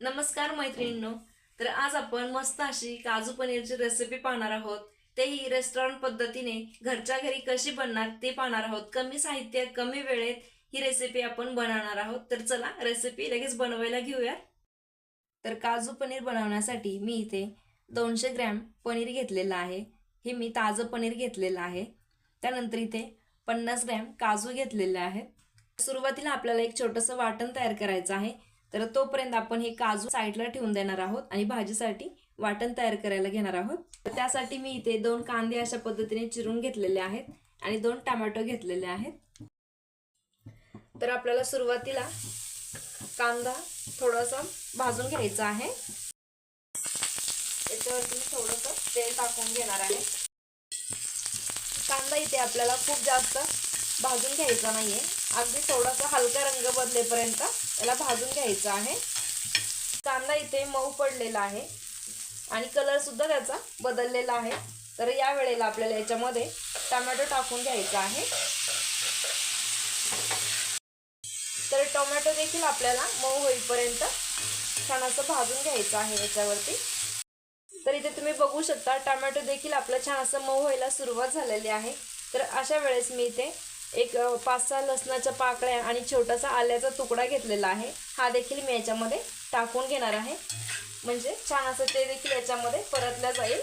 नमस्कार मैत्रिणींनो. तर आज आपण मस्त अशी काजू पनीरची रेसिपी पाहणार आहोत. तेही रेस्टॉरंट पद्धतीने घरच्या घरी कशी बनणार ते पाहणार आहोत. कमी साहित्य कमी वेळेत ही रेसिपी आपण बनवणार आहोत. तर चला रेसिपी लगेच बनवायला घेऊया तर काजू पनीर बनवण्यासाठी मी इथे दोनशे ग्रॅम पनीर घेतलेलं आहे. हे मी ताजं पनीर घेतलेलं आहे. त्यानंतर इथे पन्नास ग्रॅम काजू घेतलेले आहेत. सुरुवातीला आपल्याला एक छोटंसं वाटण तयार करायचं आहे. तर तोपर्यंत आपण हे काजू साईडला ठेवून देणार आहोत आणि भाजीसाठी वाटण तयार करायला घेणार आहोत. तर त्यासाठी मी इथे दोन कांदे अशा पद्धतीने चिरून घेतलेले आहेत आणि दोन टमॅटो घेतलेले आहेत. तर आपल्याला सुरुवातीला कांदा थोडासा भाजून घ्यायचा आहे. याच्यावरती मी थोडंसं तेल टाकून घेणार आहे. कांदा इथे आपल्याला खूप जास्त भाजून घ्यायचा नाहीये. अगदी थोडासा हलका रंग बदलेपर्यंत याला भाजून घ्यायचा आहे. कांदा इथे मऊ पडलेला आहे. आणि कलर सुद्धा त्याचा बदललेला आहे. तर या वेळेला आपल्याला याच्यामध्ये टोमॅटो टाकून घ्यायचा आहे. तर टोमॅटो देखील आपल्याला मऊ होईपर्यंत छान असं भाजून घ्यायचं आहे याच्यावरती. तर इथे तुम्ही बघू शकता टोमॅटो देखील आपलं छान असं मऊ व्हायला सुरुवात झालेली आहे. तर अशा वेळेस मी इथे एक पाच सहा लसणाच्या पाकळ्या आणि छोटासा आल्याचा तुकडा घेतलेला आहे. हा देखील मी याच्यामध्ये टाकून घेणार आहे. म्हणजे छान असं ते देखील याच्यामध्ये परतल्या जाईल.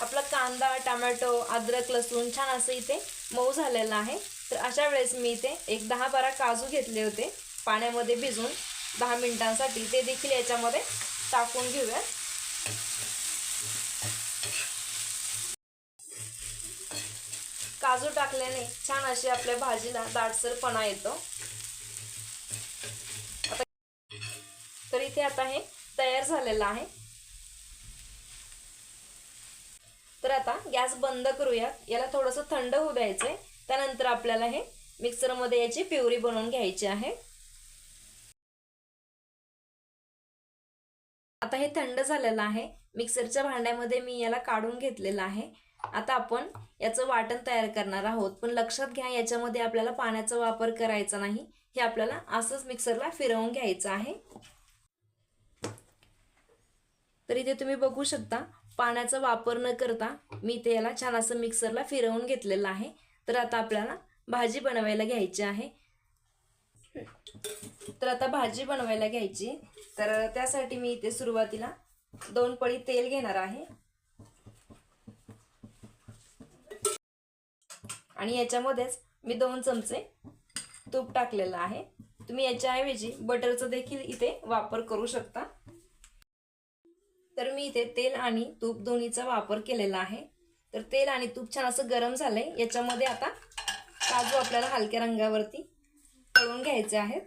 आपला कांदा टमॅटो अद्रक लसूण छान असं इथे मऊ झालेलं आहे. तर अशा वेळेस मी इथे एक दहा बारा काजू घेतले होते. पाण्यामध्ये भिजून दहा मिनिटांसाठी ते देखील याच्यामध्ये टाकून घेऊयात. काजू टाकल्याने छान अशी आपल्या भाजीला दाटसरपणा येतो. आता तर इथे आता हे तयार झालेलं आहे. तर आता गॅस बंद करूयात. याला थोडंसं थंड होऊ द्यायचंय. त्यानंतर आपल्याला हे मिक्सरमध्ये याची प्युरी बनवून घ्यायची आहे. आता हे थंड झालेलं आहे. मिक्सरच्या भांड्यामध्ये मी याला काढून घेतलेलं आहे. आता आपण याचं वाटण तयार करणार आहोत. पण लक्षात घ्या याच्यामध्ये आपल्याला पाण्याचा वापर करायचा नाही. हे आपल्याला असंच मिक्सरला फिरवून घ्यायचं आहे. तर इथे तुम्ही बघू शकता पाण्याचा वापर न करता मी ते याला छान असं मिक्सरला फिरवून घेतलेलं आहे. तर आता आपल्याला भाजी बनवायला घ्यायची आहे. तर आता भाजी बनवायला घ्यायची. तर त्यासाठी मी इथे सुरुवातीला दोन पळी तेल घेणार आहे. आणि याच्यामध्येच मी दोन चमचे तूप टाकलेलं आहे. तुम्ही याच्याऐवजी बटरचा देखील इथे वापर करू शकता. तर मी इथे तेल आणि तूप दोन्हीचा वापर केलेला आहे. तर तेल आणि तूप छान असं गरम झालंय. याच्यामध्ये आता काजू आपल्याला हलक्या रंगावरती तळून घ्यायचे आहेत.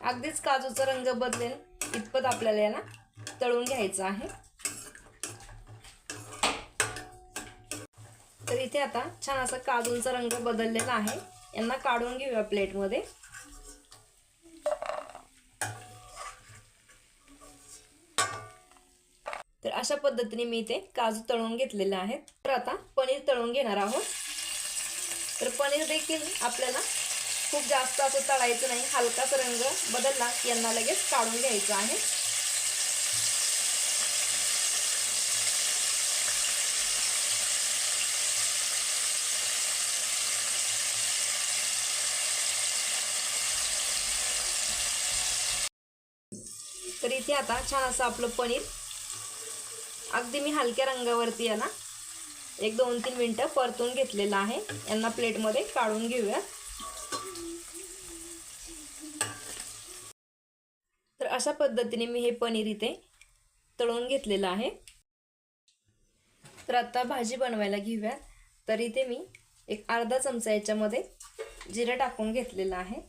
अगदीच काजूचा रंग बदलेल इतपत आपल्याला याला तळून घ्यायचं आहे. तर इथे आता छान असा काजूंचा रंग बदललेला आहे. यांना काढून घेऊया प्लेटमध्ये तर अशा पद्धतीने मी इथे काजू तळून घेतलेले आहेत. तर आता पनीर तळून घेणार आहोत. तर पनीर देखील आपल्याला खूप जास्त असं तळायचं नाही. हलकाच रंग बदलला यांना लगेच काढून घ्यायचं आहे. तर इथे आता छान असं आपलं पनीर अगदी मी हलक्या रंगावरती याला एक दोन तीन मिनटं परतून घेतलेलं आहे. यांना प्लेटमध्ये काढून घेऊया. तर अशा पद्धतीने मी हे पनीर इथे तळून घेतलेलं आहे. तर आता भाजी बनवायला घेऊया. तर इथे मी एक अर्धा चमचा याच्यामध्ये जिरं टाकून घेतलेलं आहे.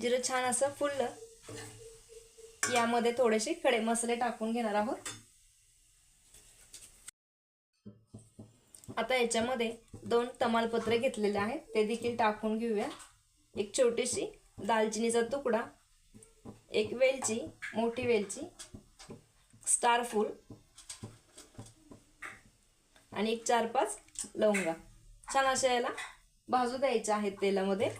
जिरं छान असं फुललं. यामध्ये थोडेसे खडे मसाले टाकून घेणार आहोत. आता याच्यामध्ये दोन तमालपत्रे घेतलेले आहेत. ते देखील टाकून घेऊया. एक छोटीशी दालचिनीचा तुकडा एक वेलची मोठी वेलची स्टार फूल आणि एक चार पाच लवंगा. छान अशा याला भाजू द्यायच्या आहेत तेलामध्ये.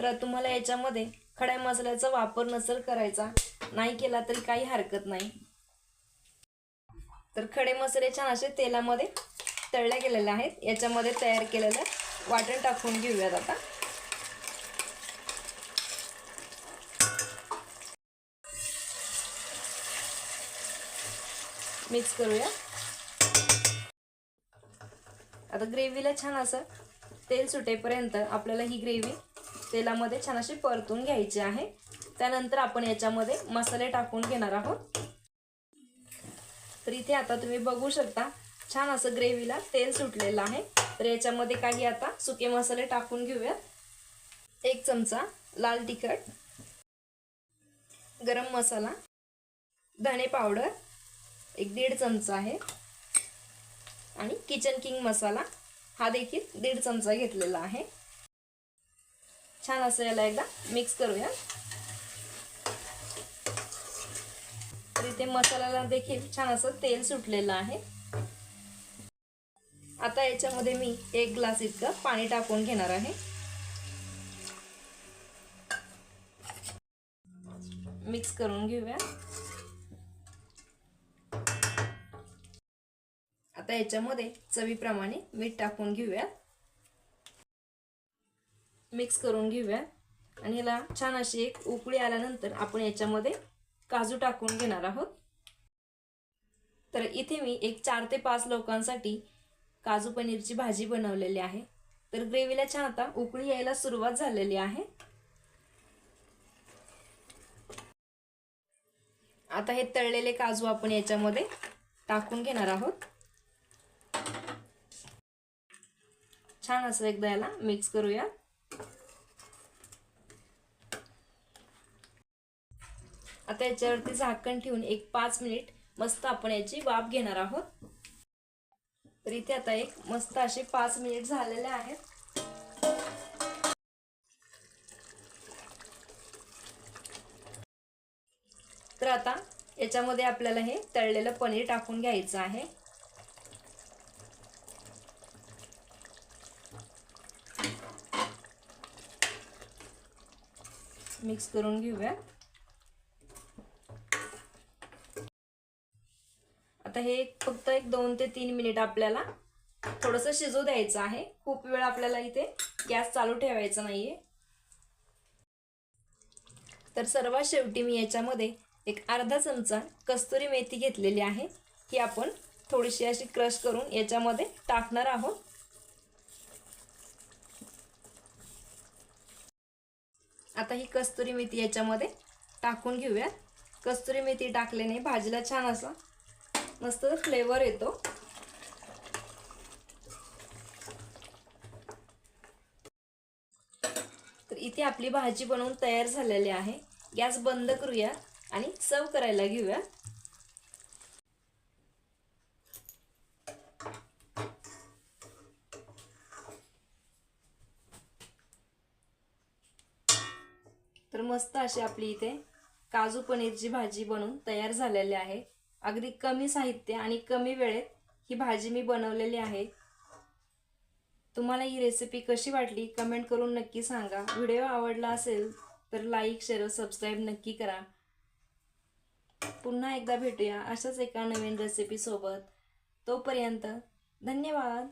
तर तुम्हाला याच्यामध्ये खड्या मसाल्याचा वापर नसेल करायचा नाही केला तरी काही हरकत नाही. तर खडे मसाले छान असे तेलामध्ये तळल्या गेलेले आहेत. याच्यामध्ये तयार केलेलं वाटण टाकून घेऊयात आता. मिक्स करूया. आता ग्रेव्हीला छान असं तेल सुटेपर्यंत आपल्याला ही ग्रेव्ही तेलामध्ये छान अशी परतून घ्यायची आहे. त्यानंतर आपण याच्यामध्ये मसाले टाकून घेणार आहोत. तर इथे आता तुम्ही बघू शकता छान असं ग्रेव्हीला तेल सुटलेलं आहे. तर याच्यामध्ये काही आता सुके मसाले टाकून घेऊयात एक चमचा लाल तिखट गरम मसाला धणे पावडर एक दीड चमचा आहे. आणि किचन किंग मसाला हा देखील दीड चमचा घेतलेला आहे. छान असं याला एकदा मिक्स करूया. तर इथे मसाल्याला देखील छान असं तेल सुटलेलं आहे. आता याच्यामध्ये मी एक ग्लास इतकं पाणी टाकून घेणार आहे. मिक्स करून घेऊया. आता याच्यामध्ये चवीप्रमाणे मीठ टाकून घेऊया. मिक्स करून घेऊया. आणि ह्याला छान अशी एक उकळी आल्यानंतर आपण याच्यामध्ये काजू टाकून घेणार आहोत. तर इथे मी एक चार ते पाच लोकांसाठी काजू पनीरची भाजी बनवलेली आहे. तर ग्रेव्हीला छान आता उकळी यायला सुरुवात झालेली आहे. आता हे तळलेले काजू आपण याच्यामध्ये टाकून घेणार आहोत. छान असं एकदा याला मिक्स करूया आता याच्यावरती झाकण ठेवून एक पाच मिनिट मस्त आपण याची वाफ घेणार आहोत. तर इथे आता एक मस्त असे पाच मिनिट झालेले आहेत. तर आता याच्यामध्ये आपल्याला हे तळलेलं पनीर टाकून घ्यायचं आहे. मिक्स करून घेऊया. आता हे फक्त एक दोन ते तीन मिनिट आपल्याला थोडंसं शिजू द्यायचं आहे. खूप वेळ आपल्याला इथे गॅस चालू ठेवायचा नाहीये. तर सर्वात शेवटी मी याच्यामध्ये एक अर्धा चमचा कस्तुरी मेथी घेतलेली आहे. ही आपण थोडीशी अशी क्रश करून याच्यामध्ये टाकणार आहोत. आता ही कस्तुरी मेथी याच्यामध्ये टाकून घेऊया कस्तुरी मेथी टाकल्याने भाजीला छान असा मस्त फ्लेवर येतो. तर इथे आपली भाजी बनवून तयार झालेली आहे. गॅस बंद करूया आणि सर्व करायला घेऊया. तर मस्त अशी आपली इथे काजू पनीरची भाजी बनवून तयार झालेली आहे. अगदी कमी साहित्य आणि कमी वेळेत ही भाजी मी बनवलेली आहे. तुम्हाला ही रेसिपी कशी वाटली कमेंट करून नक्की सांगा. व्हिडिओ आवडला असेल तर लाईक शेअर सबस्क्राईब नक्की करा. पुन्हा एकदा भेटूया अशाच एका नवीन रेसिपीसोबत तोपर्यंत धन्यवाद.